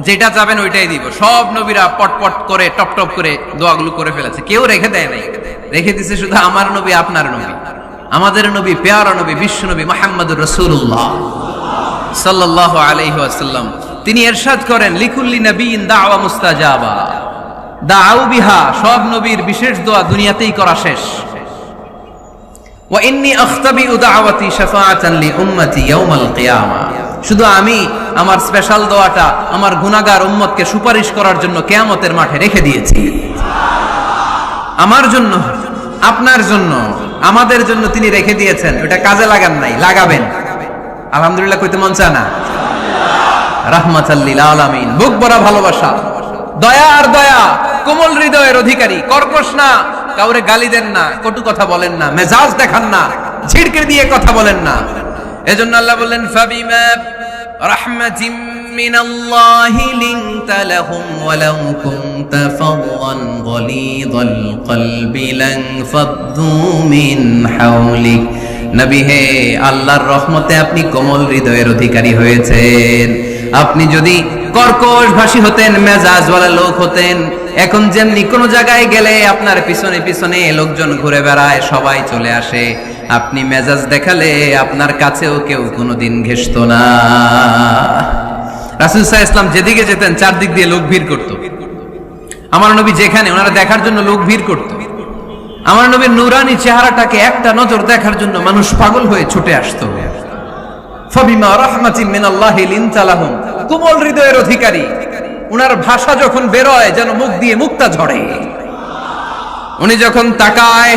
যেটা চাবেন ওইটাই দিব। সব নবীরা পটপট করে, টপ টপ করে দোয়াগুলো করে ফেলেছে। কেউ রেখে দেয় নাই। রেখে দিছে শুধু আমার নবী, আপনার নবী। আমাদের নবী, পেয়ারা নবী, বিশ্ব নবী মোহাম্মদুর রসুল্লাহ সাল্লাহ তিনি এরশাদ করেন নবীন দাওয়া মুস্তাজাবা। বিহা, সব নবীর বিশেষ দোয়া দুনিয়াতেই করা শেষ। ওয়াইন্নি আখতাবিউ দাওয়াতি শাফাআতান লিউম্মতি ইয়াউমাল কিয়ামা। শুধু আমি আমার স্পেশাল দোয়াটা আমার গুনাহগার উম্মতকে সুপারিশ করার জন্য কিয়ামতের মাঠে রেখে দিয়েছি। আমার জন্য, আপনার জন্য, আমাদের জন্য তিনি রেখে দিয়েছেন। ওটা কাজে লাগান নাই, লাগাবেন। আলহামদুলিল্লাহ কইতে মন চায় না? রাহমাতাল্লিল কাউরে গালি দেন না, কটু কথা বলেন না, মেজাজ দেখান না, ঝিড়কে দিয়ে কথা বলেন না। এজন্য আল্লাহ বললেন আল্লাহর রহমতে আপনি কোমল হৃদয়ের অধিকারী হয়েছেন। আপনি যদি কর্কশ ভাষী হতেন, মেজাজওয়ালা লোক হতেন, এখন যেমনি কোনো জায়গায় গেলে আপনার পিছনে পিছনে লোকজন ঘুরে বেড়ায়, সবাই চলে আসে। আপনি মেজাজ দেখালে আপনার কাছেও কেউ কোনোদিন ঘেসত না। রাসুল ইসলাম যেদিকে যেতেন, চারদিক দিয়ে লোক ভিড় করত। আমার নবী যেখানে, ওনারা দেখার জন্য লোক ভিড় করত। আমার নবীর নুরানি চেহারাটাকে একটা নজর দেখার জন্য মানুষ পাগল হয়ে ছুটে আসতো। ফাবিমা কোমল হৃদয়ের অধিকারী। উনার ভাষা যখন বেরোয়, যেন মুখ দিয়ে মুক্তা ঝরে। উনি যখন তাকায়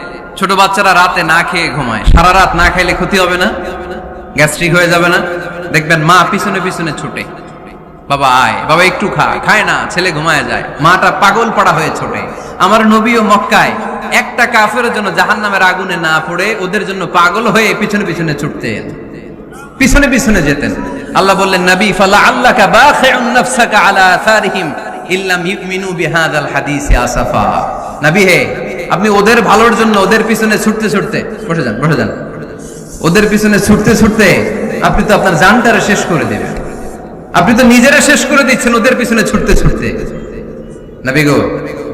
ছোট বাচ্চারা রাতে না খেয়ে ঘুমায়। সারা রাত না খাইলে ক্ষতি হবে না? গ্যাস্ট্রিক হয়ে যাবে না? দেখবেন মা পিছনে পিছনে ছুটে। বাবা আয়, বাবা একটু খা, খায় না, ছেলে ঘুমায় যায়। মাটা পাগল পাড়া হয়ে ছোটে। আমার নবী ও মক্কায়। একটা কাফের জন্য জাহান নামের আগুনে না পড়ে ওদের জন্য পাগল হয়ে পিছনে পিছনে ছুটতেন। পিছনে পিছনে যেতেন। আল্লাহ বললেন, নবী, ফালা আল্লাহ আল্লাকা বাখিউন নাফসাকা আলা আথারিহিম ইল্লাম ইউমিনু বিহাদাল হাদিসি আসাফা। নবী হে আপনি ওদের ভালোর জন্য, ওদের পিছনে ছুটতে ছুটতে, বসে যান বসে যান। ওদের পিছনে ছুটতে ছুটতে আপনি তো আপনার জানটারে শেষ করে দেবেন আপনি তো নিজেরা শেষ করে দিচ্ছেন ওদের পিছনে ছুটতে ছুটতে।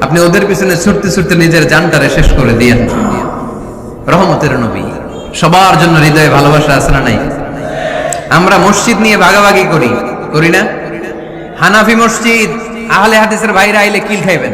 আপনি ওদের পিছনে ছুটতে ছুটতে নিজের জানটারে শেষ করে দিয়েন। রহমতের নবী, সবার জন্য হৃদয়ে ভালোবাসা আছে না নাই? আমরা মসজিদ নিয়ে ভাগাভাগি করি করি না? হানাফি মসজিদ, আহলে হাদিসের বাইরে আইলে কিল খাইবেন?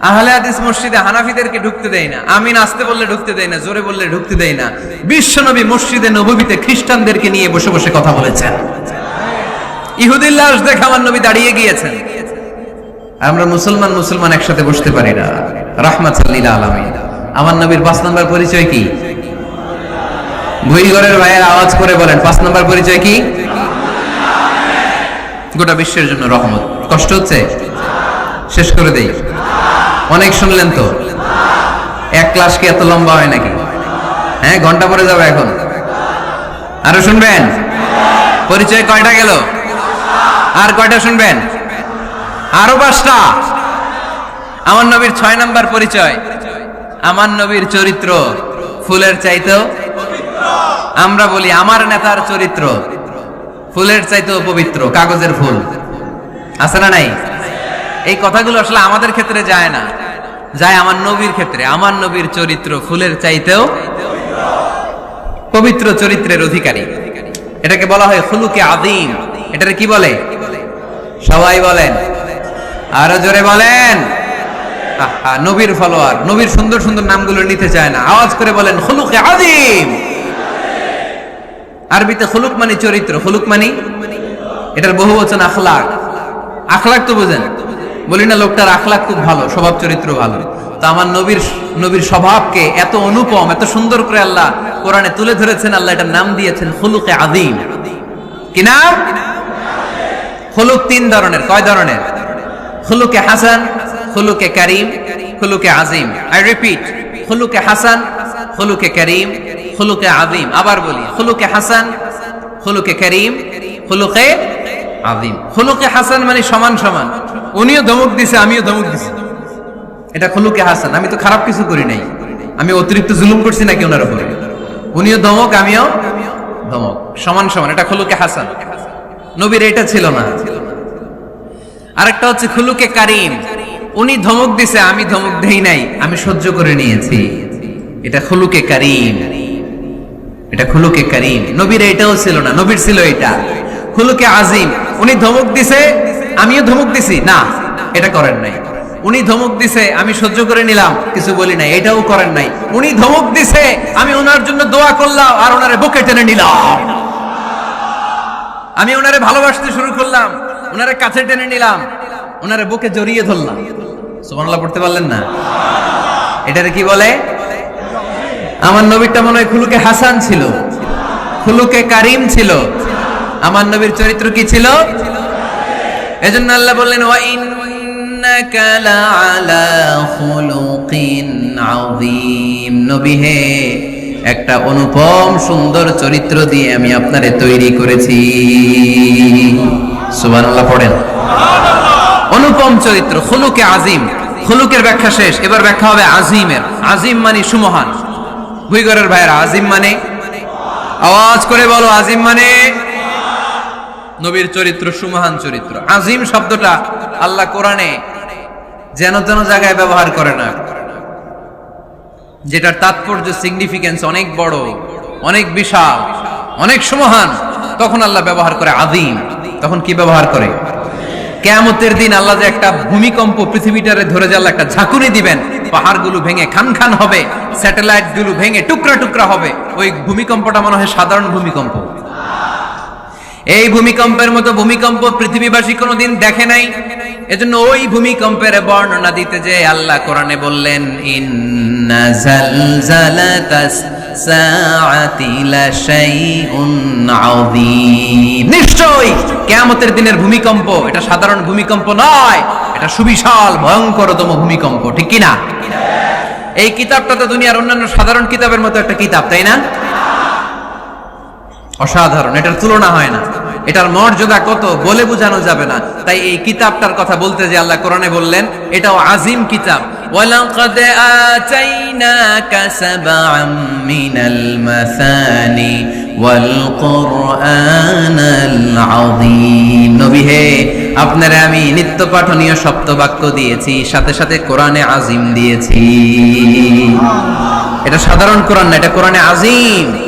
আহলে হাদিস মসজিদে হানাফিদেরকে ঢুকতে দেয় না। আমি নাচতে বললে ঢুকতে দেই না, জোরে বললে ঢুকতে দেয় না। বিশ্বনবী মসজিদে নবীতে খ্রিস্টানদেরকে নিয়ে বসে বসে কথা বলেছেন। আমার নবী দাঁড়িয়ে গিয়েছেন। আমরা মুসলমান মুসলমান একসাথে বসতে পারি না। রাহমাত আমার নবীর পাঁচ নম্বর পরিচয় কি? ভুইগড়ের ভাইয়ের আওয়াজ করে বলেন, পাঁচ নম্বর পরিচয় কি? গোটা বিশ্বের জন্য রহমত। কষ্ট হচ্ছে? শেষ করে দেই। অনেক শুনলেন তো? এক ক্লাস কি এত লম্বা হয় নাকি? হ্যাঁ ঘণ্টা পরে যাবে এখন। আরও শুনবেন? পরিচয় কয়টা গেল? আর কয়টা শুনবেন? আরও পাঁচটা। আমার নবীর ছয় নাম্বার পরিচয়। আমার নবীর চরিত্র ফুলের চাইতেও আমরা বলি আমার নেতার চরিত্র ফুলের চাইতেও পবিত্র, কাগজের ফুল। আছে না নাই? এই কথাগুলো আসলে আমাদের ক্ষেত্রে যায় না। যায় আমার নবীর ক্ষেত্রে। আমার নবীর চরিত্র ফুলের চাইতেও পবিত্র চরিত্রের অধিকারী। এটাকে বলা হয় ফুলুকে আদিম এটারে কি বলে? সবাই বলেন। আরও জোরে বলেন। নবীর ফলোয়ার। নবীর সুন্দর সুন্দর নামগুলো নিতে চায় না। আওয়াজ করে বলেন, খুলুকে আদিম আরবিতে খুলুক মানে চরিত্র। খুলুক মানে? এটার বহু বচন আখলাক। আখলাক তো বোঝেন। বলি না, লোকটার আখলাক খুব ভালো, স্বভাব চরিত্র ভালো। তো আমার নবীর নবীর স্বভাবকে এত অনুপম, এত সুন্দর করে আল্লাহ কোরআনে তুলে ধরেছেন, আল্লাহ এটার নাম দিয়েছেন খুলুকে আদিম কি নাম? খুলুক তিন ধরনের, কয় ধরনের? খুলুকে হাসান, খুলুকে করিম, খুলুকে আজিম আই রিপিট খুলুকে হাসান, খুলুকে করিম, খুলুকে আজিম আবার বলি, খুলুকে হাসান, খুলুকে করিম, খুলুকে আজিম খুলুকে হাসান মানে সমান সমান। উনিও ধমক দিছে, আমিও ধমক দিছি। এটা খুলুকে হাসান। আমি তো খারাপ কিছু করি নাই। আমি অতিরিক্ত জুলুম করছি নাকি ওনার উপরে? উনিও ধমক, আমিও ধমক। সমান সমান। এটা খুলুকে হাসান। নবীর এটা ছিল না। আরেকটা হচ্ছে খুলুকে কারিম। উনি ধমক দিছে, আমি ধমক দেই নাই। আমি সহ্য করে নিয়েছি। এটা খুলুকে কারিম। এটা খুলুকে কারিম। নবীর এটাও ছিল না। নবীর ছিল এটা। খুলুকে আজিম উনি ধমক দিছে, আমিও ধমক দিছি। না, এটা করেন নাই। উনি ধমক দিছে, আমি সহ্য করে নিলাম, কিছু বলি নাই, এটাও করেন নাই। উনি ধমক দিছে, আমি ওনার জন্য দোয়া করলাম, আর ওনারে বুকে টেনে নিলাম। আমি ওনারে ভালোবাসতে শুরু করলাম, ওনারে কাছে টেনে নিলাম, ওনারে বুকে জড়িয়ে ধরলাম। সুবহানাল্লাহ, পড়তে পারলেন না? এটারে কি বলে? আমার নবীরটা মনে হয় খুলুকে হাসান ছিল, খুলুকে কারিম ছিল। আমার নবীর চরিত্র কি ছিল? এজন্য আল্লাহ বললেন, ওয়া ইন্নাকা লাআলা খুলুকিন আযীম। নবী হে, একটা অনুপম সুন্দর চরিত্র দিয়ে আমি আপনারে তৈরি করেছি। সুবহানাল্লাহ, পড়েন। অনুপম চরিত্র, খুলুকে আজিম খুলুকের ব্যাখ্যা শেষ, এবার ব্যাখ্যা হবে আজিমের আজিম মানে সুমহান। ভুইগরের ভাইয়ের আজিম মানে? আওয়াজ করে বলো আজিম মানে? নবীর চরিত্র, সুমহান চরিত্র। আজিম শব্দটা আল্লাহ কোরআনে যেন তেন জায়গায় ব্যবহার করে না। যেটার তাৎপর্য সিগনিফিকেন্স অনেক বড়, অনেক বিশাল, অনেক সুমহান, তখন আল্লাহ ব্যবহার করে আদিম তখন কি ব্যবহার করে? কেয়ামতের দিন আল্লাহ যে একটা ভূমিকম্প পৃথিবীটারে ধরে যে আল্লাহ একটা ঝাঁকুনি দিবেন, পাহাড়গুলো ভেঙে খান খান হবে স্যাটেলাইটগুলো ভেঙে টুকরা টুকরা হবে, ওই ভূমিকম্পটা মনে হয় সাধারণ ভূমিকম্প। এই ভূমিকম্পের মতো ভূমিকম্প পৃথিবীবাসী কোনোদিন দেখে নাই। এজন্য ওই ভূমিকম্পের বর্ণনা দিতে যে আল্লাহ কোরআনে বললেন নিশ্চয়ই কিয়ামতের দিনের ভূমিকম্প, এটা সাধারণ ভূমিকম্প নয়, এটা সুবিশাল, ভয়ঙ্করতম ভূমিকম্প, ঠিক কি না এই কিতাবটা তো দুনিয়ার অন্যান্য সাধারণ কিতাবের মতো একটা কিতাব, তাই না? অসাধারণ, এটার তুলনা হয় না। এটার মর্যাদা কত বলে বোঝানো যাবে না। তাই এই কিতাবটার কথা বলতে যে আল্লাহ কোরআনে বললেন, এটাও আজিম কিতাব। নবী হে, আপনারে আমি নিত্য পাঠনীয় সপ্ত বাক্য দিয়েছি, সাথে সাথে কোরআনে আজিম দিয়েছি। এটা সাধারণ কোরআন না, এটা কোরআনে আজিম।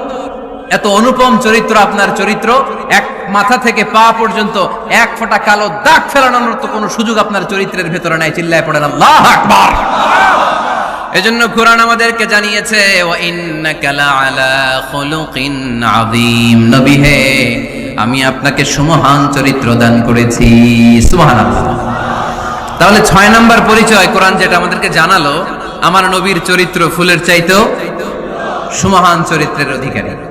এত অনুপম চরিত্র আপনার চরিত্র, এক মাথা থেকে পা পর্যন্ত এক ফোঁটা কালো দাগ ফেলানোর তো কোনো সুযোগ আপনার চরিত্রের ভেতরে নাই। চিল্লায় পড়েন আল্লাহ আকবার। এজন্য কোরআন আমাদেরকে জানিয়েছে, ওয়া ইন্নাকা লাআলা খুলুকিন আযীম। নবী হে, আমি আপনাকে সুমহান চরিত্র দান করেছি। সুবহানাল্লাহ। তাহলে ছয় নাম্বার পরিচয় কোরআন যেটা আমাদেরকে জানালো, আমার নবীর চরিত্র ফুলের চাইতেও সুমহান চরিত্রের অধিকারী।